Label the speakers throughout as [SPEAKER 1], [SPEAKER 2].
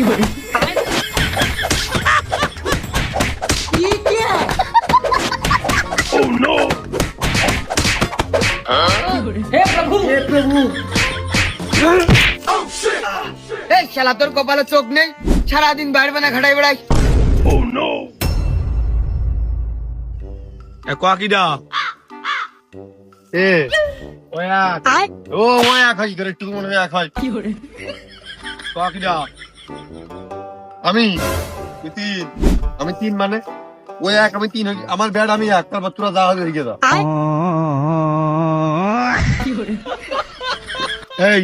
[SPEAKER 1] কি তোর কপালে চোখ নেই সারাদিন বাইরে বানা ঘাটাই বেড়াই
[SPEAKER 2] ও নো ও ওয়া খাই করে টু মনে ওয়া খাই কি করে কোয়া কি আমি তিন। আমি তিন মানে? ওই এক আমি তিন আমার ব্যাট আমি এক। তারপর তোরা যা এই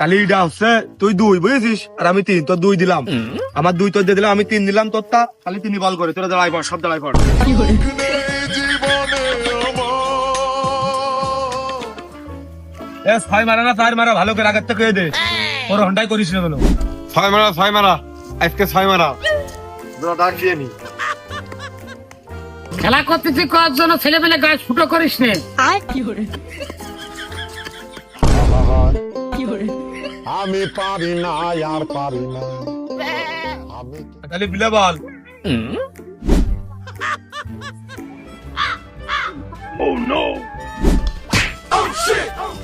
[SPEAKER 2] কালি এটা হচ্ছে তুই দুই বুঝেছিস? আর আমি তিন তোর দুই দিলাম। আমার দুই তোর দিয়ে দিলাম আমি তিন দিলাম তোরটা। খালি তিনি বল করে তোরা দাঁড়াই পড় সব দাঁড়াই পড়। এ ছয় মারা না চার মারা ভালো করে আগের থেকে দে। ওর হন্ডাই করিস না বলো ছয় মারা ছয় মারা। আজকে ছয় মারা। ডাক দিয়ে নি।
[SPEAKER 3] খেলা করতেছি করার জন্য ছেলে পেলে গায়ে ফুটো করিস নে।
[SPEAKER 4] আমি পারি না আর পারি না। আমি
[SPEAKER 2] তাহলে বিলে বল।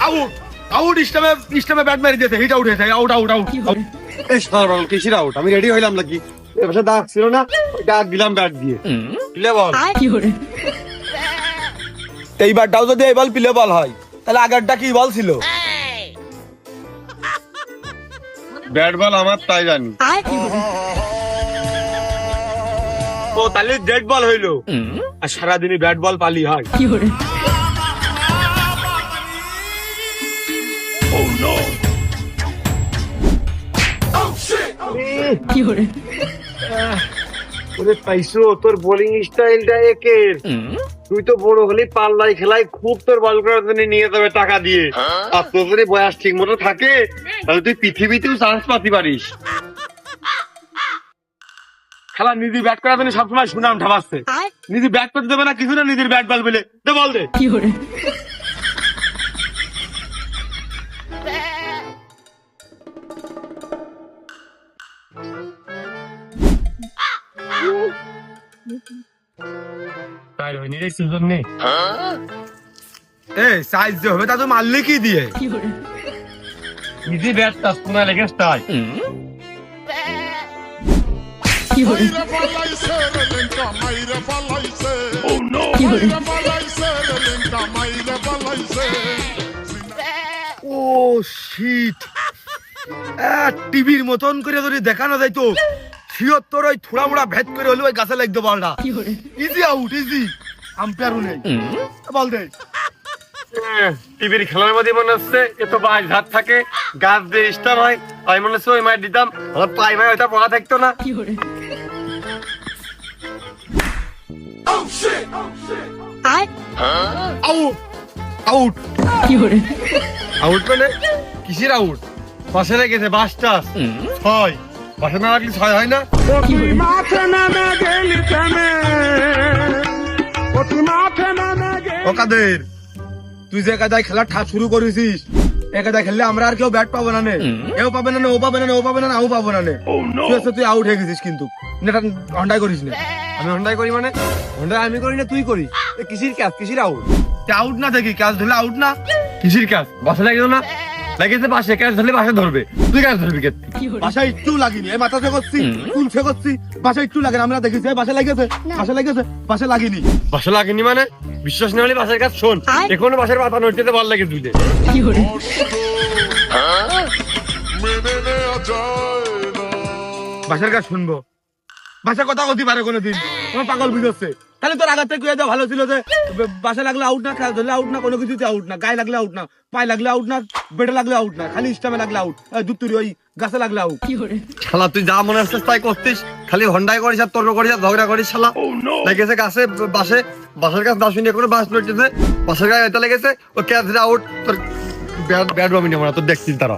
[SPEAKER 2] আউট আউট স্টামে স্টামে ব্যাট মারি দিয়েছে হিট আউট হয়েছে আউট আউট আউট এই সরল কিসির আউট আমি রেডি হইলাম নাকি? এবার ডাক ছিল না? ওই দিলাম ব্যাট দিয়ে। প্লে বল। এইবারটাও যদি এই বল প্লে বল হয় তাহলে আগেরটা কি বল ছিল? ব্যাট বল আমার তাই জানি। ও তাহলে ডেড বল হইল। আর সারাদিনই ব্যাট বল পালি হয়। ওরে পাইছো তোর বোলিং স্টাইলটা একের তুই তো বড় হলে পাল্লাই খেলায় খুব তোর বল করার জন্য নিয়ে যাবে টাকা দিয়ে। আর তোর যদি বয়স ঠিক মতো থাকে তাহলে তুই পৃথিবীতেও চান্স পাতি পারিস। খেলা নিজে ব্যাট করার জন্য সবসময় সুনাম ঠাবাচ্ছে। নিজে ব্যাট করতে দেবে না কিছু না নিজের ব্যাট বল বলে দে বল দে। তাই হয়নি রে সিজন নেই এ সাইজ যে হবে তা তো মারলে কি দিয়ে। নিজে ব্যাট কোনা লেগে
[SPEAKER 4] পালাইছে
[SPEAKER 2] ও শিট টিভির মতন করে যদি দেখানো যাইতো শিওর তোর ওই থোড়া মোড়া ভেদ করে হলে ওই গাছে লাগতো বলটা ইজি আউট ইজি আম্পায়ারও নেই। বল দে। টিভির খেলার মধ্যে মনে হচ্ছে এত বাজ হাত থাকে গাছ দিয়ে স্টার হয় তাই মনে হচ্ছে ওই মায়ের দিতাম আমার পাই মায় ওইটা পড়া থাকতো না। আউট আউট আউট মানে? কিসের আউট পাশে লেগেছে বাসটা ছয়। পাশে না রাখলে ছয় হয় না। ও কাদের তুই যে একাদায় খেলা ঠা শুরু করেছিস একাদায় খেললে আমরা আর কেউ ব্যাট পাবো না নে। এও পাবে না নে, ও পাবে না নে, ও পাবে না নে, আও পাবো না নে। তুই হচ্ছে তুই আউট হয়ে গেছিস কিন্তু। নেটা হন্ডাই করিস না। আমি হন্ডাই করি মানে? হন্ডাই আমি করি না তুই করিস। এ কিসির ক্যাচ কিসির আউট আউট না দেখি ক্যাচ ধরলে আউট না? কিসির ক্যাচ বাসা লাগে না? লাগেছে পাশে ক্যাচ ধরলে পাশে ধরবে। তুই ক্যাচ ধরবি কে? বাসা একটু লাগিনি এই মাথা করছি চুল করছি বাসা একটু লাগে আমরা দেখেছি বাসা লাগেছে বাসা লাগেছে বাসা লাগিনি। বাসা লাগেনি মানে? বিশ্বাস না হলে বাসার কাজ শোন এখনও বাসার পাতা নড়তে বল লাগে দুইতে
[SPEAKER 4] মেনে নেওয়া যায়
[SPEAKER 2] বাসার কাজ শুনব। বাসা কথা বলতে পারে কোনোদিন। তোমার পাগল বুঝছে তাহলে তোর আগার থেকে কুয়ে দেওয়া ভালো ছিল যে বাসা লাগলে আউট না খেলা ধরলে আউট না কোনো কিছুতে আউট না গায়ে লাগলে আউট না পায়ে লাগলে আউট না বেটে লাগলে আউট না খালি স্টামে লাগলে আউট দুত্তুরি ওই গাছে লাগলে আউট শালা তুই যা মনে হচ্ছে তাই করতিস। খালি হন্ডাই করিস আর তোর করিস আর ঝগড়া করিস শালা। লেগেছে গাছে বাসে বাসার কাছে দাস মিনিট করে বাস লড়তেছে বাসার গায়ে এটা লেগেছে ও ক্যাচ আউট তোর ব্যাট ব্যাট বামিনি আমরা তোর দেখছিস তারা।